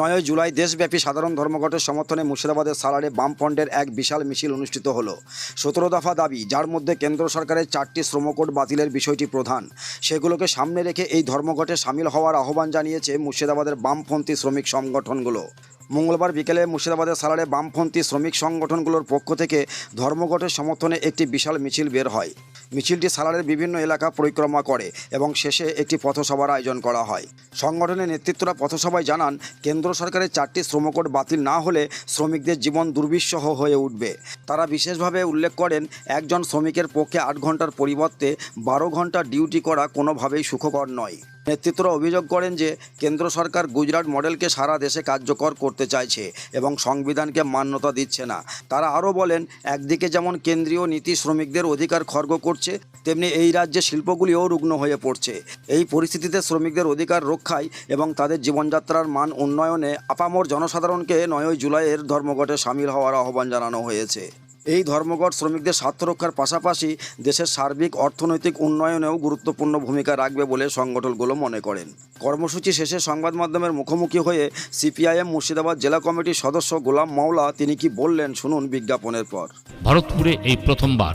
নয় জুলাই দেশব্যাপী সাধারণ ধর্মঘটের সমর্থনে মুর্শিদাবাদের সালারে বামফ্রন্টের এক বিশাল মিছিল অনুষ্ঠিত হলো। সতেরো দফা দাবি, যার মধ্যে কেন্দ্র সরকারের চারটি শ্রমকোট বাতিলের বিষয়টি প্রধান। সেগুলোকে সামনে রেখে এই ধর্মঘটে সামিল হওয়ার আহ্বান জানিয়েছে মুর্শিদাবাদের বামপন্থী শ্রমিক সংগঠনগুলো। মঙ্গলবার বিকেলে মুর্শিদাবাদের সালারে বামপন্থী শ্রমিক সংগঠনগুলোর পক্ষ থেকে ধর্মঘটের সমর্থনে একটি বিশাল মিছিল বের হয়। মিছিলটি সালারের বিভিন্ন এলাকা পরিক্রমা করে এবং শেষে একটি পথসভার আয়োজন করা হয়। সংগঠনের নেতৃত্বরা পথসভায় জানান, কেন্দ্র সরকারের চারটি শ্রমকোড বাতিল না হলে শ্রমিকদের জীবন দুর্বিষহ হয়ে উঠবে। তারা বিশেষভাবে উল্লেখ করেন, একজন শ্রমিকের পক্ষে আট ঘণ্টার পরিবর্তে বারো ঘণ্টা ডিউটি করা কোনোভাবেই সুখকর নয়। নেতৃত্বরা অভিযোগ করেন যে কেন্দ্র সরকার গুজরাট মডেলকে সারা দেশে কার্যকর করতে চাইছে এবং সংবিধানকে মান্যতা দিচ্ছে না। তারা আরও বলেন, একদিকে যেমন কেন্দ্রীয় নীতি শ্রমিকদের অধিকার খর্গ করছে, তেমনি এই রাজ্যে শিল্পগুলিও রুগ্ন হয়ে পড়ছে। এই পরিস্থিতিতে শ্রমিকদের অধিকার রক্ষায় এবং তাদের জীবনযাত্রার মান উন্নয়নে আপামর জনসাধারণকে নয়ই জুলাইয়ের ধর্মঘটে সামিল হওয়ার আহ্বান জানানো হয়েছে। এই ধর্মঘট শ্রমিকদের স্বার্থ রক্ষার পাশাপাশি দেশের সার্বিক অর্থনৈতিক উন্নয়নেও গুরুত্বপূর্ণ ভূমিকা রাখবে বলে সংগঠনগুলো মনে করেন। কর্মসূচি শেষে সংবাদ মাধ্যমের মুখোমুখি হয়ে সিপিআইএম মুর্শিদাবাদ জেলা কমিটির সদস্য গোলাম মাওলা তিনি কি বললেন শুনুন বিজ্ঞাপনের পর। ভারতপুরে এই প্রথমবার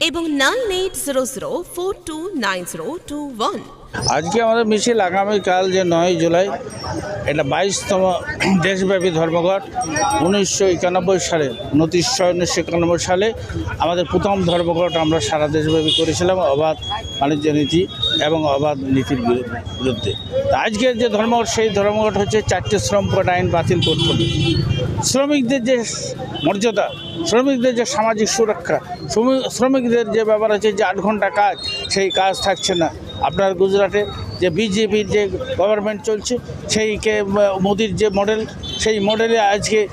এবং nine eight zero zero four two nine zero two one. আজকে আমাদের মিছিল আগামীকাল যে নয় জুলাই, এটা বাইশতম দেশব্যাপী ধর্মঘট, উনিশশো একানব্বই সালে উনত্রিশ ছয় উনিশশো একানব্বই সালে আমাদের প্রথম ধর্মঘট আমরা সারা দেশব্যাপী করেছিলাম, অবাধ বাণিজ্য নীতি এবং অবাধ নীতির বিরু- বিরুদ্ধে। আজকের যে ধর্মঘট, সেই ধর্মঘট হচ্ছে চারটে শ্রম আইন বাতিল করতে শ্রমিকদের যে মর্যাদা, শ্রমিকদের যে সামাজিক সুরক্ষা শ্রমিক- শ্রমিকদের যে ব্যাপার আছে যে আট ঘণ্টা কাজ, সেই কাজ থাকছে না। আপনার গুজরাটে যে বিজেপির যে গভর্নমেন্ট চলছে, সেইকে মোদির যে মডেল সেই মডেলে আজকে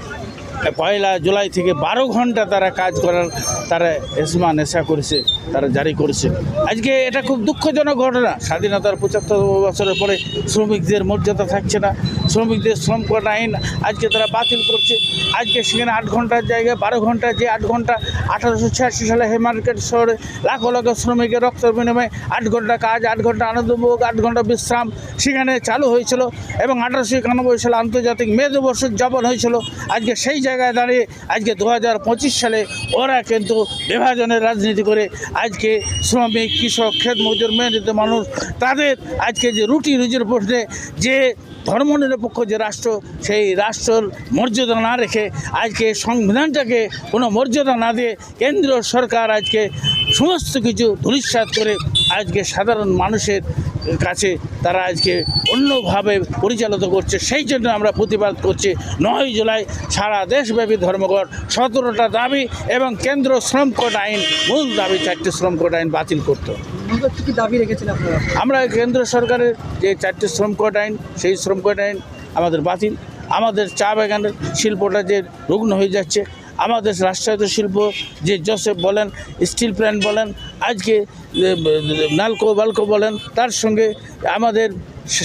পয়লা জুলাই থেকে বারো ঘণ্টা তারা কাজ করার তারা এসমা নেশা করেছে, তারা জারি করেছে। আজকে এটা খুব দুঃখজনক ঘটনা। স্বাধীনতার পঁচাত্তর বছরের পরে শ্রমিকদের মর্যাদা থাকছে না, শ্রমিকদের শ্রম কোড আইন আজকে তারা বাতিল করছে। আজকে সেখানে আট ঘণ্টার জায়গায় বারো ঘণ্টা, যে আট ঘণ্টা আঠারোশো ছিয়াশি সালে হেমার্কেট শহরে লাখো লাখো শ্রমিকের রক্ত বিনিময়ে আট ঘণ্টা কাজ, আট ঘণ্টা আনন্দভোগ, আট ঘণ্টা বিশ্রাম সেখানে চালু হয়েছিল এবং আঠারোশো একানব্বই সালে আন্তর্জাতিক মে দিবস উদযাপন হয়েছিল। আজকে সেই জায়গায় দাঁড়িয়ে আজকে দু হাজার পঁচিশ সালে ওরা কিন্তু বিভাজনের রাজনীতি করে আজকে শ্রমিক, কৃষক, ক্ষেত মজুর, মেহনত মানুষ, তাদের আজকে যে রুটি রুজির প্রশ্নে যে ধর্মনিরপেক্ষ যে রাষ্ট্র, সেই রাষ্ট্রের মর্যাদা না রেখে আজকে সংবিধানটাকে কোনো মর্যাদা না দিয়ে কেন্দ্র সরকার আজকে সমস্ত কিছু ধূলিসাৎ করে আজকে সাধারণ মানুষের কাছে তারা আজকে অন্যভাবে পরিচালিত করছে। সেই জন্য আমরা প্রতিবাদ করছি। নয় জুলাই সারা দেশব্যাপী ধর্মঘট। সতেরোটা দাবি এবং কেন্দ্র শ্রম কোড আইন মূল দাবি চারটি শ্রম কোড আইন বাতিল করতে আমরা কেন্দ্র সরকারের যে চারটি শ্রম কোড আইন সেই শ্রম কোড আইন আমাদের বাতিল। আমাদের চা বাগানের শিল্পটা যে রুগ্ন হয়ে যাচ্ছে আমাদের রাষ্ট্রায়ত্ত শিল্প, যে জোসেফ বলেন, স্টিল প্ল্যান্ট বলেন, আজকে নালকো, বালকো বলেন, তার সঙ্গে আমাদের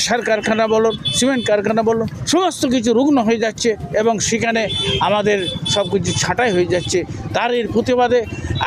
সার কারখানা বলুন সিমেন্ট কারখানা বলুন সমস্ত কিছু রুগ্ন হয়ে যাচ্ছে এবং সেখানে আমাদের সব কিছু ছাঁটাই হয়ে যাচ্ছে। তার এর প্রতিবাদে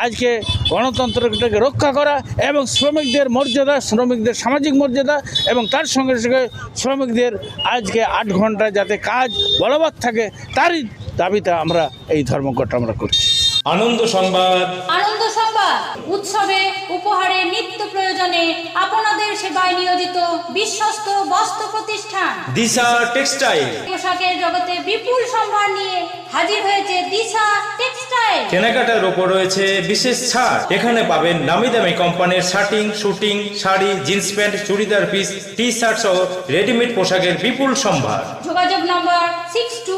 আজকে গণতন্ত্রটাকে রক্ষা করা এবং শ্রমিকদের মর্যাদা, শ্রমিকদের সামাজিক মর্যাদা এবং তার সঙ্গে সঙ্গে শ্রমিকদের আজকে আট ঘণ্টা যাতে কাজ বলবৎ থাকে, তারই দাবিতে আমরা এই ধর্মঘট আমরা করছি। আনন্দ সংবাদ। আনন্দ সংবাদ উৎসবে উপহারে নিত্য প্রয়োজনে আপনাদের সেবায় নিয়োজিত বিশ্বস্ত বস্ত্র প্রতিষ্ঠান। দিশা টেক্সটাইল। পোশাকের জগতে বিপুল সম্ভার নিয়ে হাজির হয়েছে দিশা টেক্সটাইল। কেনাকাটার ওপর রয়েছে বিশেষ ছাড়। এখানে পাবেন নামি দামি কোম্পানির shirting suiting sari jeans pant churidar piece T shirt সহ রেডিমেড পোশাকের বিপুল সম্ভার। যোগাযোগ নম্বর six two